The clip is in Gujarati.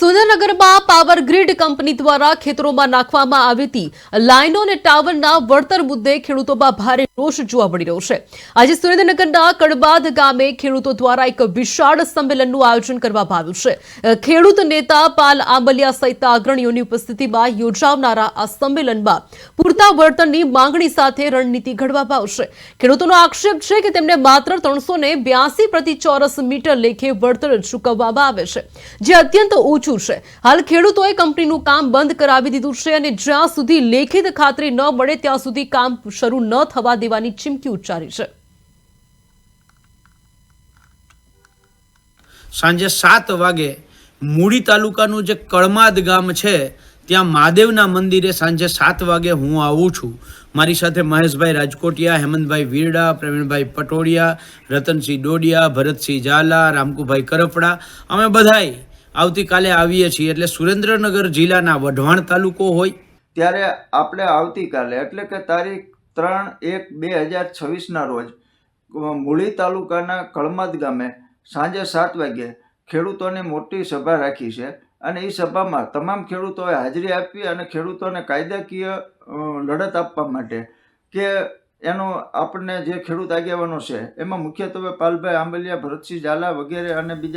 સુરેન્દ્રનગરમાં પાવર ગ્રીડ કંપની દ્વારા ખેતરોમાં નાખવામાં આવી લાઇનો અને ટાવરના વળતર મુદ્દે ખેડૂતોમાં ભારે રોષ જોવા મળી રહ્યો છે. આજે સુરેન્દ્રનગરના કડબાદ ગામે ખેડૂતો દ્વારા એક વિશાળ સંમેલનનું આયોજન કરવામાં આવ્યું છે. ખેડૂત નેતા પાલ આંબલિયા સહિતના અગ્રણીઓની ઉપસ્થિતિમાં યોજાવનારા આ સંમેલનમાં પૂરતા વળતરની માંગણી સાથે રણનીતિ ઘડવામાં આવશે. ખેડૂતોનો આક્ષેપ છે કે તેમને માત્ર ત્રણસો પ્રતિ ચોરસ મીટર લેખે વળતર ચૂકવવામાં આવે છે, જે અત્યંત ઓછું છે. હાલ ખેડૂતોએ કંપનીનું કામ બંધ કરાવી દીધું છે અને જ્યાં સુધી લેખિત ખાતરી ન મળે ત્યાં સુધી કામ શરૂ ન થવા દેવાની ચીમકી ઉચ્ચારી છે. સાંજે સાત વાગે મૂડી તાલુકાનું જે કળમાદ ગામ છે, ત્યાં મહાદેવના મંદિરે સાંજે સાત વાગે હું આવું છું. મારી સાથે મહેશભાઈ રાજકોટિયા, હેમંતભાઈ વીરડા, પ્રવીણભાઈ પટોડિયા રતનસિંહ ડોડિયા, ભરતસિંહ ઝાલા, રામકુભાઈ કરપડા. અમે બધાય આવતીકાલે આવીએ છીએ. એટલે સુરેન્દ્રનગર જિલ્લાના વઢવાણ તાલુકો હોય. ત્યારે આપણે આવતીકાલે, એટલે કે તારીખ ત્રણ એક બે હજાર છવ્વીસના રોજ, મૂળી તાલુકાના કળમાદ ગામે સાંજે સાત વાગ્યે ખેડૂતોની મોટી સભા રાખી છે. અને એ સભામાં તમામ ખેડૂતોએ હાજરી આપી અને ખેડૂતોને કાયદાકીય લડત આપવા માટે કે એનો આપણને જે ખેડૂત આગેવાનો છે, એમાં મુખ્યત્વે પાલભાઈ આંબલિયા, ભરતસિંહ ઝાલા વગેરે અને બીજા